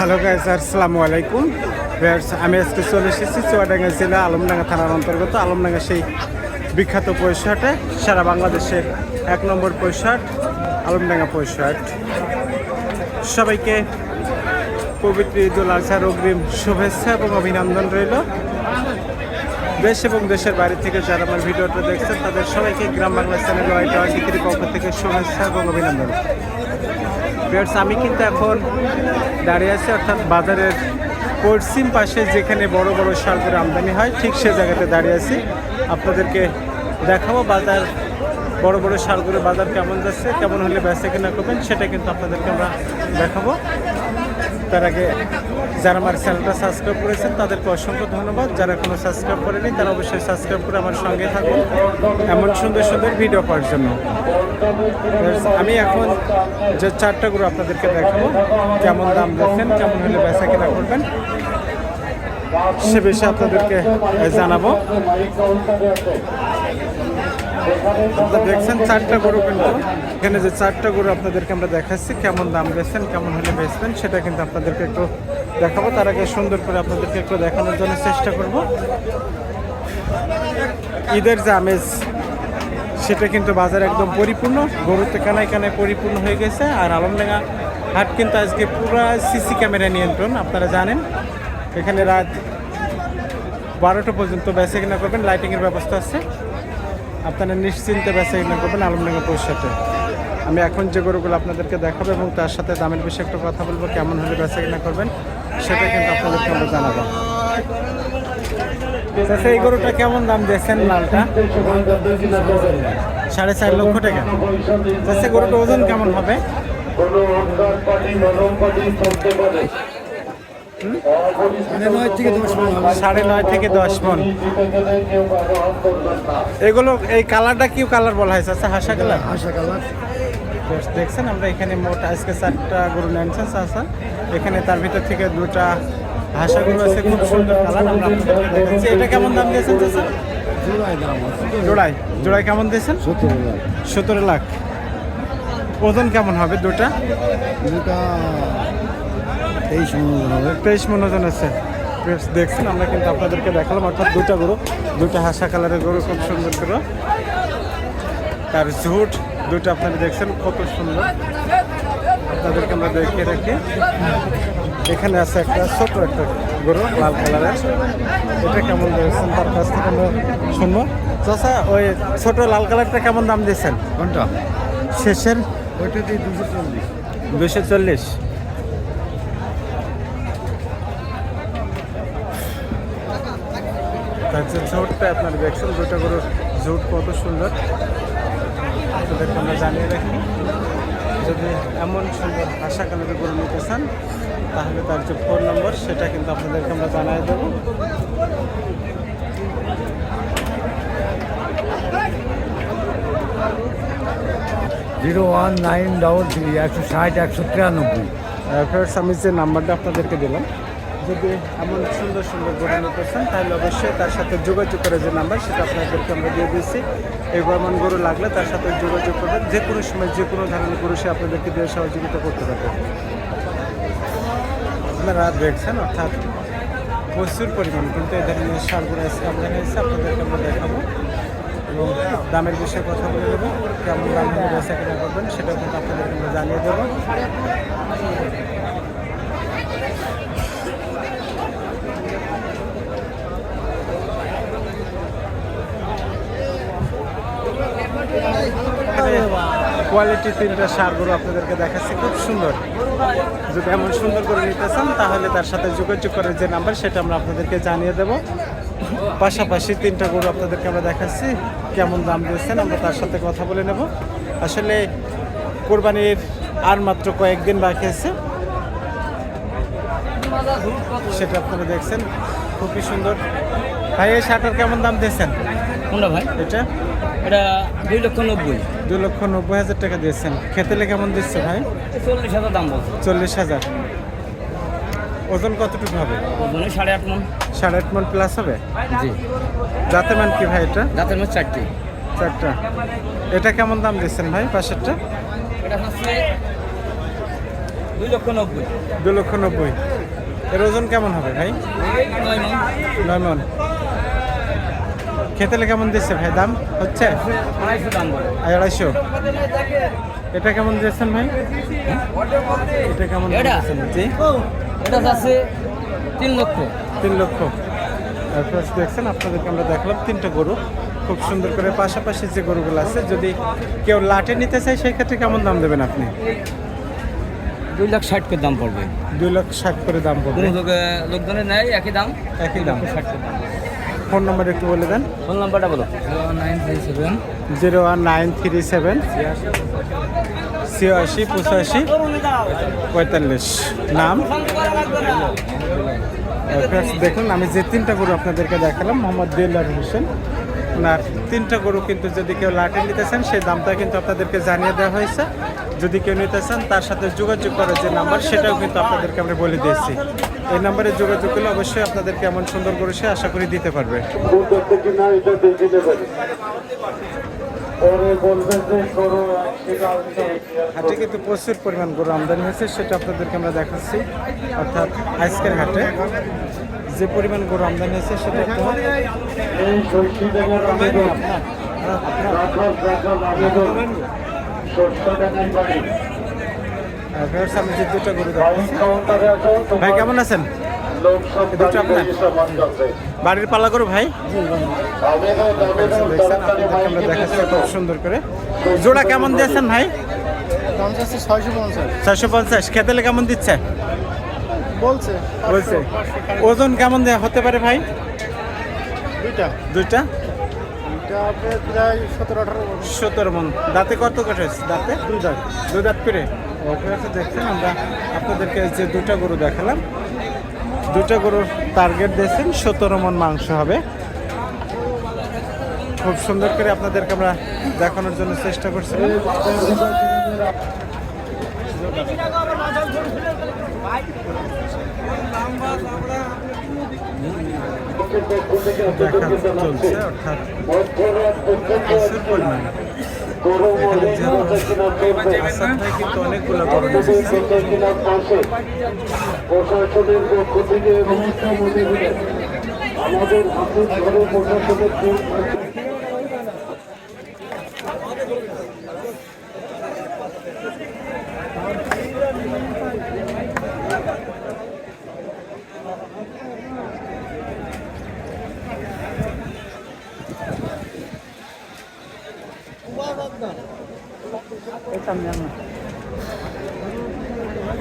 Hello guys আসসালামু আলাইকুম আমি আজকে চলে এসেছি চুয়াডাঙ্গা জেলা আলমডাঙ্গা থানার অন্তর্গত আলমডাঙ্গা সেই বিখ্যাত পৈশাটে সারা বাংলাদেশের এক নম্বর পৈশাট আলমডাঙ্গা পৈশাট সবাইকে পবিত্র ঈদুল আজহার অগ্রিম শুভেচ্ছা এবং অভিনন্দন রইল। দেশ এবং দেশের বাইরে থেকে যারা আমার ভিডিওটা দেখছেন, তাদের সবাইকে গ্রাম বাংলা চ্যানেল ওয়াইট পক্ষ থেকে শুভেচ্ছা এবং অভিনন্দন। আমি কিন্তু এখন দাঁড়িয়ে আছে, অর্থাৎ বাজারের পশ্চিম পাশে যেখানে বড় বড় শালগুলো আমদানি হয়, ঠিক সে জায়গাতে দাঁড়িয়ে আছি। আপনাদেরকে দেখাবো বাজার, বড় বড় শালগুলো বাজার কেমন যাচ্ছে, কেমন হলে বেচা কেনা করবেন, সেটা কিন্তু আপনাদেরকে আমরা দেখাবো। তার আগে যারা আমার চ্যানেলটা সাবস্ক্রাইব করেছেন, তাদেরকে অসংখ্য ধন্যবাদ। যারা কোনো সাবস্ক্রাইব করেনি, তারা অবশ্যই সাবস্ক্রাইব করে আমার সঙ্গে থাকুন এমন সুন্দর সুন্দর ভিডিও পাওয়ার জন্য। আমি এখন যে চারটা গরু আপনাদেরকে দেখাবো, কেমন দাম দেখছেন কেমন হলে বেচা কেনা করবেন, সে বিষয়ে আপনাদেরকে জানাব। আপনারা দেখছেন চারটা গরু কিন্তু এখানে যে চারটা গরু আপনাদেরকে আমরা দেখাচ্ছি, কেমন দাম বেচছেন, কেমন হলে বেচবেন, সেটা কিন্তু আপনাদেরকে একটু দেখাবো। তার আগে সুন্দর করে আপনাদেরকে একটু দেখানোর জন্য চেষ্টা করব। ঈদের যে আমেজ, সেটা কিন্তু বাজার একদম পরিপূর্ণ, গরুতে কানায় কানায় পরিপূর্ণ হয়ে গেছে। আর আলমডাঙ্গা হাট কিন্তু আজকে পুরো সিসি ক্যামেরা নিয়ন্ত্রণ, আপনারা জানেন। এখানে রাত বারোটা পর্যন্ত বেচে কিনা করবেন লাইটিংয়ের ব্যবস্থা আছে। আপনারা নিশ্চিন্তে বেচে কিনা করবেন আলমডাঙ্গা পৌঁছাতে আমি এখন যে গরুগুলো আপনাদেরকে দেখাবো এবং তার সাথে দামের বিষয়ে একটু কথা বলব, কেমন হলে বেচে কিনা করবেন, সেটা কিন্তু আপনাদেরকে আমরা জানাব। এই গরুটা কেমন দাম দিয়েছেন লালটা? সাড়ে চার লক্ষ টাকা। আচ্ছা গরুটা ওজন কেমন হবে? নয় থেকে দশ মন সাড়ে নয় থেকে দশ মন। এগুলো এই কালারটা কি কালার বলা হয়েছে? আচ্ছা হাসা কালার। আশা কালার। দেখছেন আমরা এখানে মোট আজকে চারটা গরু নিয়েছেন চাষা এখানে তার ভিতর থেকে দুটা হাসা গরু আছে খুব সুন্দর কালার আমরা আপনাদেরকে দেখাচ্ছি। এটা কেমন দাম দিয়েছেন চাষা জোড়াই জোড়াই কেমন দিয়েছেন? সতেরো লাখ। ওজন কেমন হবে দুটা? দুটা তেইশ মন হবে। তেইশ মন ওজন আছে। দেখছেন আমরা কিন্তু আপনাদেরকে দেখালাম অর্থাৎ দুটা গরু দুটা হাসা কালারের গরু খুব সুন্দর করে তার ঝুট দুটো আপনারা দেখছেন কত সুন্দর। আপনাদেরকে আমরা দেখিয়ে রাখি। এখানে আছে একটা ছোট একটা গরু লাল কালারের। এটা কেমন দিয়েছেন? তার কাছ থেকে আমরা শুনব। চাষা ওই ছোট লাল কালারটা কেমন দাম দিয়েছেন? কোনটা? শেষের ওইটা দিয়ে দুশো চল্লিশ। দুশো চল্লিশ। তার যে ঝোটটা আপনারা দেখছেন দুটো গরুর ঝোট কত সুন্দর। আপনাদেরকে আমরা জানিয়ে রাখি যদি এমন সুন্দর আশা কালারের গরু নিতে চান তাহলে তার যে ফোন নম্বর সেটা কিন্তু আপনাদেরকে আমরা জানিয়ে দেবো। Zero one nine double three একশো ষাট একশো তিরানব্বই। ফ্রেন্ডস আমি যে নাম্বারটা আপনাদেরকে দিলাম যদি এমন সুন্দর সুন্দর নিতে চান তাহলে অবশ্যই তার সাথে যোগাযোগ করে যে নাম্বার, সেটা আপনাদেরকে আমরা দিয়ে দিচ্ছি এই এমন গরু লাগলে তার সাথে যোগাযোগ করবেন। যে কোনো সময় যে কোনো ধরনের গরু সে আপনাদেরকে দিয়ে সহযোগিতা করতে পারবে। আপনারা দেখছেন, অর্থাৎ প্রচুর পরিমাণ কিন্তু এই ধরনের সারগুলো আমদানি হয়েছে আপনাদেরকে আমরা দেখাবো। এবং দামের বিষয়ে কথা বলে দেবো কেমন দাম বেচা কেনা করবেন সেটা কিন্তু আপনাদেরকে আমরা জানিয়ে দেবো। কোয়ালিটি তিনটা সারগুলো আপনাদেরকে দেখাচ্ছি খুব সুন্দর। যদি এমন সুন্দর করে নিতে চান তাহলে তার সাথে যোগাযোগ করার যে নাম্বার সেটা আমরা আপনাদেরকে জানিয়ে দেব। পাশাপাশি তিনটা গরু আপনাদেরকে আমরা দেখাচ্ছি কেমন দাম দিয়েছেন আমরা তার সাথে কথা বলে নেব। আসলে কোরবানির আর মাত্র কয়েকদিন বাকি আছে। সেটা আপনারা দেখছেন খুবই সুন্দর। ভাই এই শার্টার কেমন দাম দিয়েছেন? ভাই? এটা? এটা দুই লক্ষ নব্বই। দু লক্ষ নব্বই হাজার টাকা দিয়েছেন। খেতেলে কেমন দিচ্ছে ভাই? চল্লিশ হাজার দাম বলছে। চল্লিশ হাজার। ওজন কতটুকু হবে? ওজনে সাড়ে আট মন। সাড়ে আট মন প্লাস হবে? জি। যাতে মান কি ভাই এটা? দাঁতের মধ্যে চারটি। চারটা। এটা কেমন দাম দিচ্ছেন ভাই পাশেরটা? এটা হচ্ছে দুই লক্ষ নব্বই। দু লক্ষ নব্বই। এর ওজন কেমন হবে ভাই? নয় মন। নয় মন। খেতেলে কেমন দিচ্ছে ভাই? দাম হচ্ছে? আড়াইশো। এটা কেমন দিয়েছেন ভাই? এটা কেমন এটা? দিয়েছেন? জি এটা যাচ্ছে তিন লক্ষ। তিন লক্ষ। দেখছেন আপনাদেরকে আমরা দেখলাম তিনটা গরু। খুব সুন্দর করে পাশাপাশি যে গরুগুলো আছে যদি কেউ লাটে নিতে চায় সেই ক্ষেত্রে কেমন দাম দেবেন আপনি? দুই লাখ ষাট করে দাম পড়বে। দুই লাখ ষাট করে দাম পড়বে। লোকজনের নেয় একই দাম। একই দাম। ষাট করে দাম। ফোন নম্বর একটু বলে দেন। ফোন নাম্বারটা বলো। Zero one nine three seven. ছিয়াশি পঁচাশি পঁয়তাল্লিশ। নাম? দেখুন আমি যে তিনটা গরু আপনাদেরকে দেখালাম মোহাম্মদ দিল্লার হোসেন। ওনার তিনটা গরু কিন্তু যদি কেউ লাটে নিতে চান সেই দামটা কিন্তু আপনাদেরকে জানিয়ে দেওয়া হয়েছে। যদি কেউ নিতে চান তার সাথে যোগাযোগ করার যে নাম্বার সেটাও কিন্তু আপনাদেরকে আমরা বলে দিয়েছি। এই নাম্বারে যোগাযোগ করলে অবশ্যই আপনাদেরকে এমন সুন্দর করে সে আশা করি দিতে পারবে। হাটে কিন্তু প্রচুর পরিমাণ গরু আমদানি হয়েছে সেটা আপনাদেরকে আমরা দেখাচ্ছি। অর্থাৎ আজকের হাটে যে পরিমাণ গরু আমদানি হয়েছে সেটা একটু আমি যে দুটো গরু ভাই কেমন আছেন? লোক দুটো আপনার? বাড়ির পালা গরু ভাই? দেখছেন আপনাদেরকে আমরা দেখাচ্ছি খুব সুন্দর করে। জোড়া কেমন দিয়েছেন ভাই? ছয়শো পঞ্চাশ। ছয়শো পঞ্চাশ। খেতেলে কেমন দিচ্ছে? বলছে বলছে। ওজন কেমন হতে পারে ভাই? দুইটা। দুইটা? সতেরো আঠারো সতেরো মন। দাঁতে কত দাঁতে? দুই দাঁত। দুই দাঁত করে? ওকে দেখছেন আমরা আপনাদেরকে যে দুটো গরু দেখালাম দুটো গরুর টার্গেট দিয়েছেন সতেরো মন মাংস হবে। খুব সুন্দর করে আপনাদেরকে আমরা দেখানোর জন্য চেষ্টা করছিলাম। দেখা চলছে অর্থাৎ প্রচুর পরিমাণ? প্রশাসনের পক্ষ থেকে আমাদের হাতে ধরে প্রশাসনের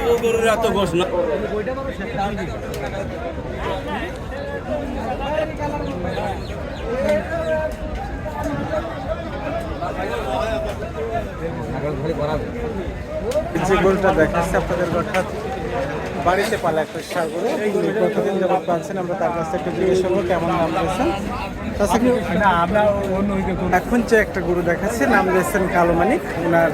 ফুল গরুর এত গোস না। যে গরুটা দেখাচ্ছে আপনাদের অর্থাৎ বাড়িতে পালা একটা সার গরু কতদিন যাবত পাচ্ছেন আমরা তার কাছ থেকে একটু জিজ্ঞেস করব কেমন নাম দিয়েছেন এখন যে একটা গরু দেখাচ্ছে নাম দিয়েছেন কালো মানিক ওনার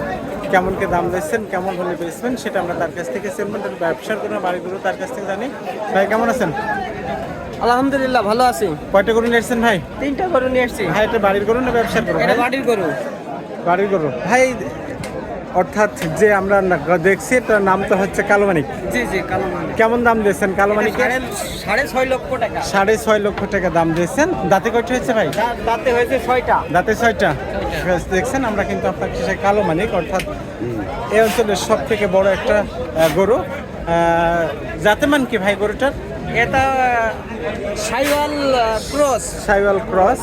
কেমন কে দাম দিচ্ছেন কেমন হলে বেচবেন সেটা আমরা তার কাছ থেকে শুনবেন তার ব্যবসার কোনো বাড়ি গরু তার কাছ থেকে জানি। ভাই কেমন আছেন? আলহামদুলিল্লাহ ভালো আছি। কয়টা গরু নিয়েছেন ভাই? তিনটা গরু নিয়ে এসছি ভাই এটা বাড়ির গরু না ব্যবসার গরু? এটা বাড়ির গরু। বাড়ির গরু। ভাই অর্থাৎ যে আমরা দেখছি তার নাম তো হচ্ছে কালো মানিক জি জি কালো মানে কেমন দাম দিয়েছেন কালো মানিকের সাড়ে ছয় লক্ষ টাকা। সাড়ে ছয় লক্ষ টাকা দাম দিয়েছেন। দাঁতে কয়টা হয়েছে ভাই? দাঁতে হয়েছে ছয়টা। দাঁতে ছয়টা। দেখছেন আমরা কিন্তু আপনার কাছে কালো মানিক অর্থাৎ এই অঞ্চলের সব থেকে বড় একটা গরু। আহ, জাতে মান কি ভাই গরুটার? এটা সাইওয়াল ক্রস। সাইওয়াল ক্রস।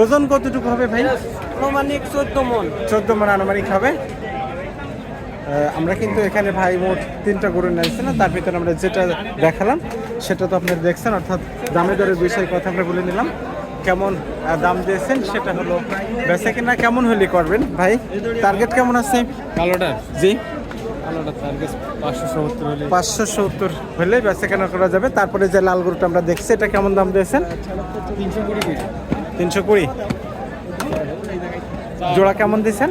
ওজন কতটুকু হবে ভাই? আনুমানিক চোদ্দ মন। চোদ্দ মন আনুমানিক হবে। আমরা কিন্তু এখানে ভাই মোট তিনটা গরু নিয়েছি না তার ভিতরে আমরা যেটা দেখালাম সেটা তো আপনারা দেখছেন অর্থাৎ দামে দরের বিষয়ে কথা আমরা বলে নিলাম। কেমন দাম দিয়েছেন সেটা হলো বেচা কিনা কেমন হলে করবেন? ভাই টার্গেট কেমন আছে? কালোটা? জি। পাঁচশো সত্তর হলে। পাঁচশো বেচা কেনা করা যাবে। তারপরে যে লাল গরুটা আমরা দেখছি এটা কেমন দাম দিয়েছেন? তিনশো কুড়ি জোড়া কেমন দিয়েছেন?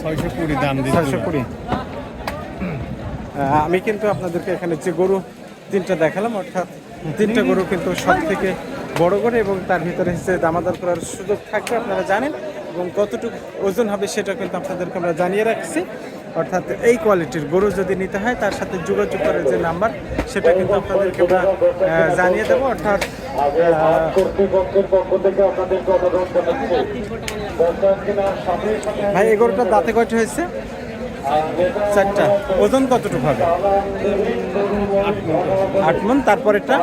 ছয়শো কুড়ি দাম ছয়শো কুড়ি। আমি কিন্তু আপনাদেরকে এখানে যে গরু তিনটা দেখালাম অর্থাৎ তিনটা গরু কিন্তু সব থেকে বড় করে এবং তার ভিতরে হচ্ছে দামাদার করার সুযোগ থাকবে, আপনারা জানেন। এবং কতটুকু ওজন হবে সেটা কিন্তু আপনাদেরকে আমরা জানিয়ে রাখছি। অর্থাৎ এই কোয়ালিটির গরু যদি নিতে হয়, তার সাথে যোগাযোগ করার যে নাম্বার, সেটা কিন্তু আপনাদেরকে আমরা জানিয়ে দেবো। অর্থাৎ ভাই, এই গরুটা দাঁতে কয়টা হয়েছে? চারটা। ওজন কতটুকু হবে? আট মন তারপর এটা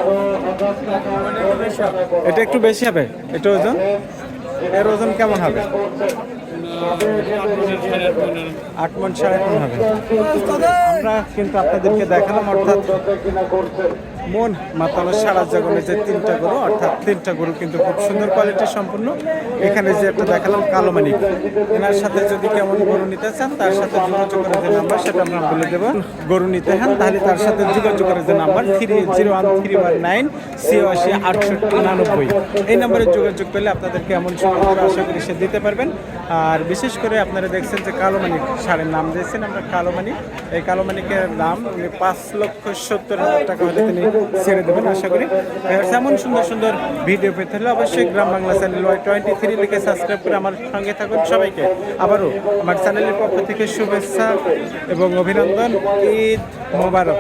এটা একটু বেশি হবে, এটা ওজন। এর ওজন কেমন হবে? আট মন সাড়ে মন হবে। আমরা কিন্তু আপনাদেরকে দেখালাম, অর্থাৎ মন মাতালো সারা জগনে যে তিনটা গরু, অর্থাৎ তিনটা গরু কিন্তু খুব সুন্দর কোয়ালিটি সম্পূর্ণ। এখানে যে একটা দেখালাম, কালো মানিক এনার সাথে যদি কেমন গরু নিতে চান, তার সাথে যোগাযোগ করে যে নাম্বার সেটা আমরা বলে দেবো। গরু নিতে হন তাহলে তার সাথে যোগাযোগ করে যে number three zero one three one nine ছিয়াশি আটষট্টি উনানব্বই এই নাম্বারে যোগাযোগ করলে আপনাদেরকে এমন সুন্দর আশা করি সে দিতে পারবেন। আর বিশেষ করে আপনারা দেখছেন যে কালো মানিক সারের নাম দিয়েছেন আমরা কালো মানিক এই কালো মানিকের দাম উনি পাঁচ লক্ষ সত্তর হাজার টাকা হলে তিনি ছেড়ে দেবেন আশা করি। এমন সুন্দর সুন্দর ভিডিও পেতে হলে অবশ্যই Gram Bangla channel Y twenty three লিখে সাবস্ক্রাইব করে আমার সঙ্গে থাকুন। সবাইকে আবারও আমার চ্যানেলের পক্ষ থেকে শুভেচ্ছা এবং অভিনন্দন। ঈদ মোবারক।